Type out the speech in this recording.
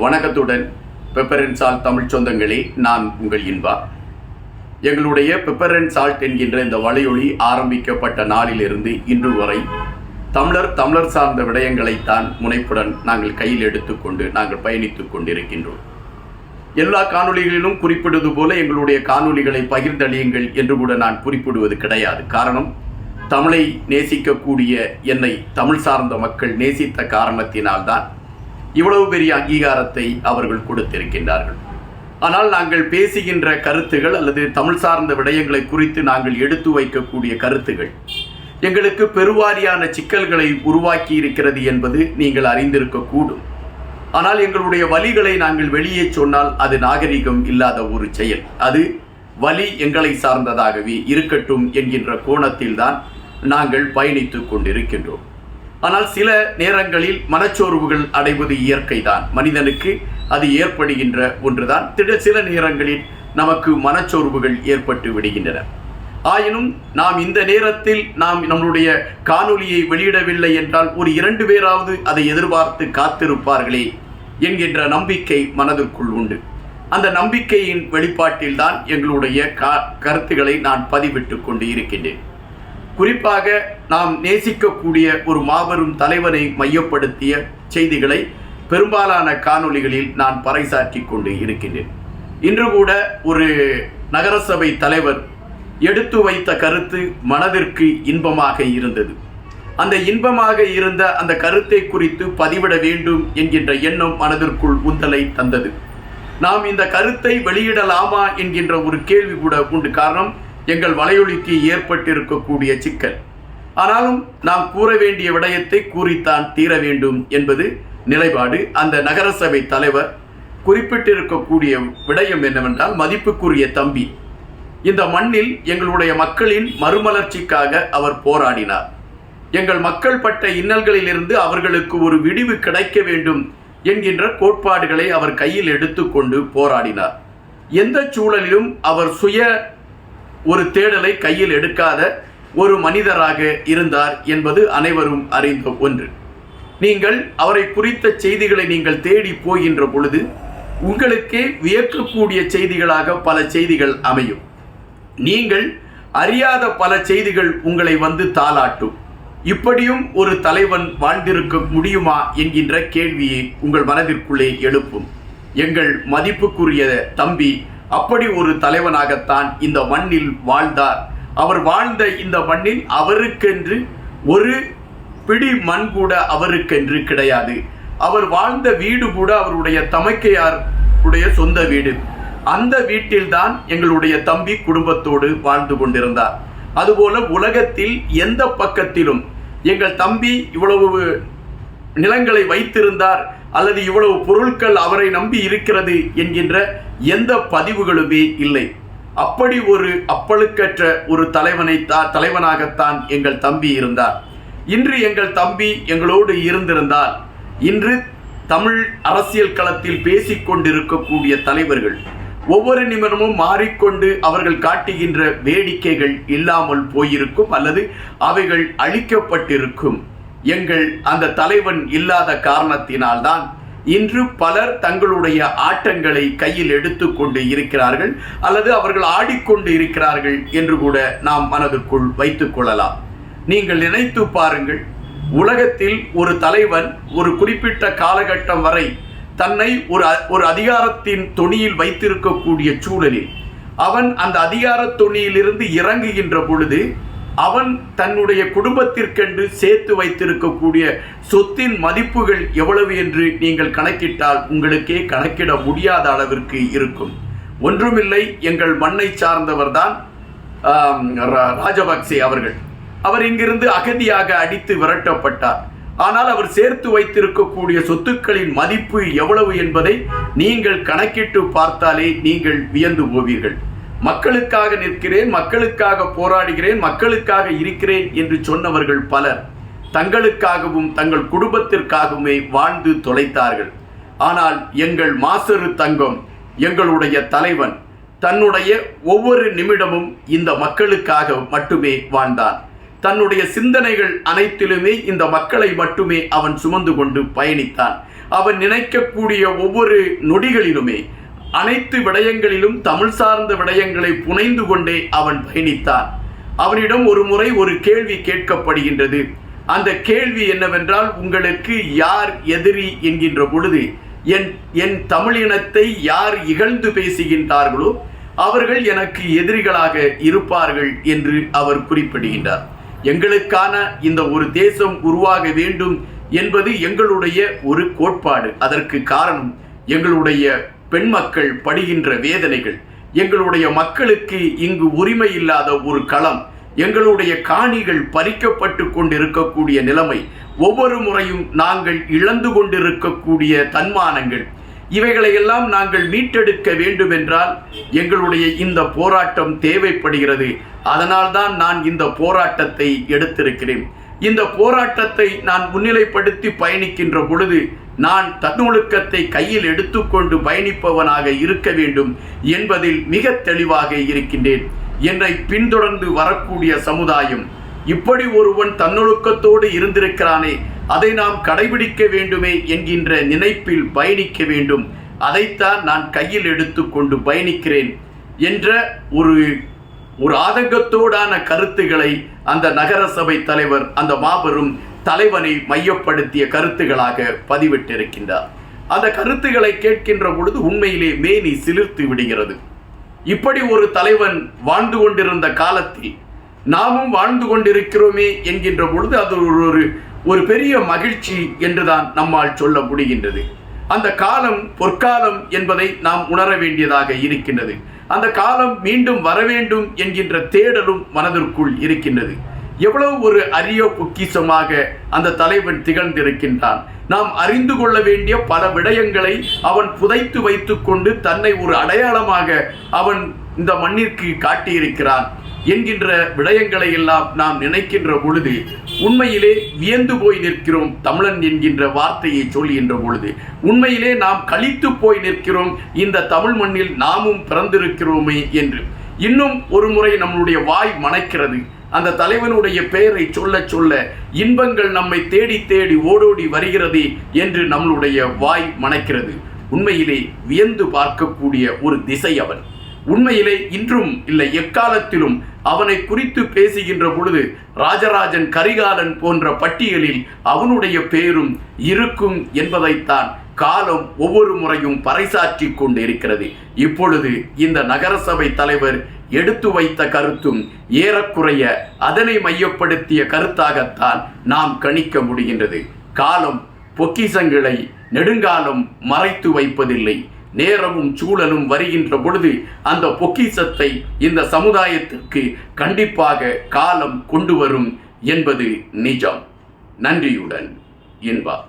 வணக்கத்துடன் pepper salt Tamil சொந்தங்களே நான் உங்கள் இன்பா. எங்களுடைய பெப்பரன் சால்ட் என்கின்ற இந்த வலையொலி ஆரம்பிக்கப்பட்ட நாளிலிருந்து இன்று வரை தமிழர் தமிழர் சார்ந்த விடயங்களைத்தான் முனைப்புடன் நாங்கள் கையில் எடுத்துக்கொண்டு நாங்கள் பயணித்துக் கொண்டிருக்கின்றோம். எல்லா காணொளிகளிலும் குறிப்பிடுவது போல எங்களுடைய காணொளிகளை பகிர்ந்தளியுங்கள் என்று கூட நான் குறிப்பிடுவது கிடையாது. காரணம் தமிழை நேசிக்கக்கூடிய என்னை தமிழ் சார்ந்த மக்கள் நேசித்த காரணத்தினால்தான். இவ்வளவு பெரிய அங்கீகாரத்தை அவர்கள் கொடுத்திருக்கின்றார்கள். ஆனால் நாங்கள் பேசுகின்ற கருத்துகள் அல்லது தமிழ் சார்ந்த விடயங்களை குறித்து நாங்கள் எடுத்து வைக்கக்கூடிய கருத்துகள் எங்களுக்கு பெருவாரியான சிக்கல்களை உருவாக்கி இருக்கிறது என்பது நீங்கள் அறிந்திருக்கக்கூடும் ஆனால் எங்களுடைய வலிகளை நாங்கள் வெளியே சொன்னால் அது நாகரிகம் இல்லாத ஒரு செயல். அது வலி எங்களை சார்ந்ததாகவே இருக்கட்டும் என்கின்ற கோணத்தில்தான் நாங்கள் பயணித்து கொண்டிருக்கின்றோம். ஆனால் சில நேரங்களில் மனச்சோர்வுகள் அடைவது இயற்கைதான். மனிதனுக்கு அது ஏற்படுகின்ற ஒன்றுதான். திட சில நேரங்களில் நமக்கு மனச்சோர்வுகள் ஏற்பட்டு விடுகின்றன. ஆயினும் நாம் இந்த நேரத்தில் நாம் நம்மளுடைய காணொலியை வெளியிடவில்லை என்றால் ஒரு இரண்டு பேராவது அதை எதிர்பார்த்து காத்திருப்பார்களே என்கின்ற நம்பிக்கை மனதிற்குள் உண்டு. அந்த நம்பிக்கையின் வெளிப்பாட்டில்தான் எங்களுடைய கருத்துக்களை நான் பதிவிட்டு கொண்டு இருக்கின்றேன். குறிப்பாக நாம் நேசிக்கக்கூடிய ஒரு மாபெரும் தலைவனை மையப்படுத்திய செய்திகளை பெரும்பாலான காணொளிகளில் நான் பறைசாற்றி கொண்டு இருக்கின்றேன். இன்று கூட ஒரு நகரசபை தலைவர் எடுத்து வைத்த கருத்து மனதிற்கு இன்பமாக இருந்தது. அந்த இன்பமாக இருந்த அந்த கருத்தை குறித்து பதிவிட வேண்டும் என்கின்ற எண்ணம் மனதிற்குள் உந்தலை தந்தது. நாம் இந்த கருத்தை வெளியிடலாமா என்கின்ற ஒரு கேள்வி கூட உண்டு. காரணம் எங்கள் வலையொலிக்கு ஏற்பட்டிருக்கக்கூடிய சிக்கல். ஆனாலும் நாம் கூற வேண்டிய விடயத்தை கூறித்தான் தீர வேண்டும் என்பது நிலைப்பாடு. அந்த நகரசபை தலைவர் குறிப்பிட்டிருக்கக்கூடிய விடயம் என்னவென்றால் மதிப்புக்குரிய தம்பி. இந்த மண்ணில் எங்களுடைய மக்களின் மறுமலர்ச்சிக்காக அவர் போராடினார். எங்கள் மக்கள் பட்ட இன்னல்களிலிருந்து அவர்களுக்கு ஒரு விடிவு கிடைக்க வேண்டும் என்கின்ற கோட்பாடுகளை அவர் கையில் எடுத்துக்கொண்டு போராடினார். எந்த சூழலிலும் அவர் சுய ஒரு தேடலை கையில் எடுக்காத ஒரு மனிதராக இருந்தார் என்பது அனைவரும் அறிந்த ஒன்று. நீங்கள் அவரை குறித்த செய்திகளை நீங்கள் தேடி போகின்ற பொழுது உங்களுக்கே வியக்கக்கூடிய செய்திகளாக பல செய்திகள் அமையும். நீங்கள் அறியாத பல செய்திகள் உங்களை வந்து தாளாட்டும். இப்படியும் ஒரு தலைவன் வாழ்ந்திருக்க முடியுமா என்கின்ற கேள்வியை உங்கள் மனதிற்குள்ளே எழுப்பும். எங்கள் மதிப்புக்குரிய தம்பி அப்படி ஒரு தலைவனாகத்தான் இந்த மண்ணில் வாழ்ந்தார். அவர் வாழ்ந்த இந்த மண்ணில் அவருக்கென்று ஒரு பிடி மண் கூட அவருக்கென்று கிடையாது. அவர் வாழ்ந்த வீடு கூட அவருடைய தமைக்கையார் உடைய சொந்த வீடு. அந்த வீட்டில்தான் எங்களுடைய தம்பி குடும்பத்தோடு வாழ்ந்து கொண்டிருந்தார். அதுபோல உலகத்தில் எந்த பக்கத்திலும் எங்கள் தம்பி இவ்வளவு நிலங்களை வைத்திருந்தார். அல்லது இவ்வளவு பொருட்கள் அவரை நம்பி இருக்கிறது என்கின்ற எந்த பதிவுகளுமே இல்லை. அப்படி ஒரு அப்பழுக்கற்ற ஒரு தலைவனை தா தலைவனாகத்தான் எங்கள் தம்பி இருந்தார். இன்று எங்கள் தம்பி எங்களோடு இருந்திருந்தால் இன்று தமிழ் அரசியல் களத்தில் பேசிக்கொண்டிருக்கக்கூடிய தலைவர்கள் ஒவ்வொரு நிமிடமும் மாறிக்கொண்டு அவர்கள் காட்டுகின்ற வேடிக்கைகள் இல்லாமல் போயிருக்கும் அல்லது அவைகள் அழிக்கப்பட்டிருக்கும். எங்கள் அந்த தலைவன் இல்லாத காரணத்தினால்தான் இன்று பலர் தங்களுடைய ஆட்டங்களை கையில் எடுத்துக்கொண்டு இருக்கிறார்கள் அல்லது அவர்கள் ஆடிக்கொண்டு இருக்கிறார்கள் என்று கூட நாம் மனதுக்குள் வைத்துக் கொள்ளலாம். நீங்கள் நினைத்து பாருங்கள் உலகத்தில் ஒரு தலைவன் ஒரு குறிப்பிட்ட காலகட்டம் வரை தன்னை ஒரு ஒரு அதிகாரத்தின் தொனியில் வைத்திருக்கக்கூடிய சூழலில் அவன் அந்த அதிகார தொனியிலிருந்து இறங்குகின்ற பொழுது அவன் தன்னுடைய குடும்பத்திற்கென்று சேர்த்து வைத்திருக்கக்கூடிய சொத்தின் மதிப்புகள் எவ்வளவு என்று நீங்கள் கணக்கிட்டால் உங்களுக்கே கணக்கிட முடியாத அளவிற்கு இருக்கும். ஒன்றுமில்லை எங்கள் மண்ணை சார்ந்தவர்தான் ராஜபக்சே அவர்கள். அவர் இங்கிருந்து அகதியாக அடித்து விரட்டப்பட்டார். ஆனால் அவர் சேர்த்து வைத்திருக்கக்கூடிய சொத்துக்களின் மதிப்பு எவ்வளவு என்பதை நீங்கள் கணக்கிட்டு பார்த்தாலே நீங்கள் வியந்து போவீர்கள். மக்களுக்காக நிற்கிறேன் மக்களுக்காக போராடுகிறேன் மக்களுக்காக இருக்கிறேன் என்று சொன்னவர்கள் பலர் தங்களுக்காகவும் தங்கள் குடும்பத்திற்காகவுமே வாழ்ந்து தொலைத்தார்கள். ஆனால் எங்கள் மாசரு தங்கம் எங்களுடைய தலைவன் தன்னுடைய ஒவ்வொரு நிமிடமும் இந்த மக்களுக்காக மட்டுமே வாழ்ந்தான். தன்னுடைய சிந்தனைகள் அனைத்திலுமே இந்த மக்களை மட்டுமே அவன் சுமந்து கொண்டு பயணித்தான். அவன் நினைக்கக்கூடிய ஒவ்வொரு நொடிகளிலுமே அனைத்து விடயங்களிலும் தமிழ் சார்ந்த விடயங்களை புனைந்து கொண்டே அவன் பயணித்தான். அவனிடம் ஒரு முறை ஒரு கேள்வி கேட்கப்படுகின்றது. அந்த கேள்வி என்னவென்றால் உங்களுக்கு யார் எதிரி என்கின்ற பொழுது என் என் தமிழினத்தை யார் இகழ்ந்து பேசுகின்றார்களோ அவர்கள் எனக்கு எதிரிகளாக இருப்பார்கள் என்று அவர் குறிப்பிடுகின்றார். எங்களுக்கான இந்த ஒரு தேசம் உருவாக வேண்டும் என்பது எங்களுடைய ஒரு கோட்பாடு. அதற்கு காரணம் எங்களுடைய பெண் மக்கள் படுகின்ற வேதனைகள். எங்களுடைய மக்களுக்கு இங்கு உரிமை இல்லாத ஒரு களம். எங்களுடைய காணிகள் பறிக்கப்பட்டு கொண்டிருக்கக்கூடிய நிலைமை. ஒவ்வொரு முறையும் நாங்கள் இழந்து கொண்டிருக்கக்கூடிய தன்மானங்கள். இவைகளையெல்லாம் நாங்கள் மீட்டெடுக்க வேண்டும் என்றால் எங்களுடைய இந்த போராட்டம் தேவைப்படுகிறது. அதனால்தான் நான் இந்த போராட்டத்தை எடுத்திருக்கிறேன். இந்த போராட்டத்தை நான் முன்னிலைப்படுத்தி பயணிக்கின்ற பொழுது நான் தன்னொழுக்கத்தை கையில் எடுத்துக்கொண்டு பயணிப்பவனாக இருக்க வேண்டும் என்பதில் மிக தெளிவாக இருக்கின்றேன். என்னை பின்தொடர்ந்து வரக்கூடிய சமுதாயம் இப்படி ஒருவன் தன்னொழுக்கத்தோடு இருந்திருக்கிறானே அதை நாம் கடைபிடிக்க வேண்டுமே என்கின்ற நினைப்பில் பயணிக்க வேண்டும். அதைத்தான் நான் கையில் எடுத்துக்கொண்டு பயணிக்கிறேன் என்ற ஒரு ஒரு ஆதங்கத்தோடான கருத்துக்களை அந்த நகரசபை தலைவர் அந்த மாபெரும் தலைவனை மையப்படுத்திய கருத்துகளாக பதிவிட்டிருக்கின்றார். அந்த கருத்துக்களை கேட்கின்ற பொழுது உண்மையிலே மேனி சிலிர்த்து விடுகிறது. இப்படி ஒரு தலைவன் வாழ்ந்து கொண்டிருந்த காலத்தில் நாமும் வாழ்ந்து கொண்டிருக்கிறோமே என்கின்ற பொழுது அது ஒரு ஒரு ஒரு பெரிய மகிழ்ச்சி என்றுதான் நம்மால் சொல்ல முடிகின்றது. அந்த காலம் பொற்காலம் என்பதை நாம் உணர வேண்டியதாக இருக்கின்றது. அந்த காலம் மீண்டும் வர வேண்டும் என்கின்ற தேடலும் மனதிற்குள் இருக்கின்றது. எவ்வளவு ஒரு அரிய பொக்கிசமாக அந்த தலைவன் திகழ்ந்திருக்கின்றான். நாம் அறிந்து கொள்ள வேண்டிய பல விடயங்களை அவன் புதைத்து வைத்துக்கொண்டு தன்னை ஒரு அடையாளமாக அவன் இந்த மண்ணிற்கு காட்டியிருக்கிறான் என்கின்ற விடயங்களை எல்லாம் நாம் நினைக்கின்ற பொழுது உண்மையிலே வியந்து போய் நிற்கிறோம் தமிழன் என்கின்ற வார்த்தையை சொல்கின்ற பொழுது. உண்மையிலே நாம் கழித்து போய் நிற்கிறோம் இந்த தமிழ் மண்ணில் நாமும் பிறந்திருக்கிறோமே என்று. இன்னும் ஒரு முறை நம்மளுடைய வாய் மணக்கிறது. அந்த தலைவனுடைய பெயரை சொல்ல சொல்ல இன்பங்கள் நம்மை தேடி தேடி ஓடோடி வருகிறது என்று நம்மளுடைய வாய் மணக்கிறது. உண்மையிலே வியந்து பார்க்கக்கூடிய ஒரு திசை அவன். உண்மையிலே இன்றும் இல்லை எக்காலத்திலும் அவனை குறித்து பேசுகின்ற பொழுது ராஜராஜன் கரிகாலன் போன்ற பட்டியலில் அவனுடைய பேரும் இருக்கும் என்பதைத்தான் காலம் ஒவ்வொரு முறையும் பறைசாற்றி கொண்டு இருக்கிறது இப்பொழுது இந்த நகரசபை தலைவர் எடுத்து வைத்த கருத்தும் ஏறக்குறைய அதனை மையப்படுத்திய கருத்தாகத்தான் நாம் கணிக்க முடிகின்றது. காலம் பொக்கிசங்களை நெடுங்காலம் மறைத்து வைப்பதில்லை. நேரமும் சூழலும் வருகின்ற பொழுது அந்த பொக்கிசத்தை இந்த சமுதாயத்திற்கு கண்டிப்பாக காலம் கொண்டு வரும் என்பது நிஜம். நன்றியுடன் என்பார்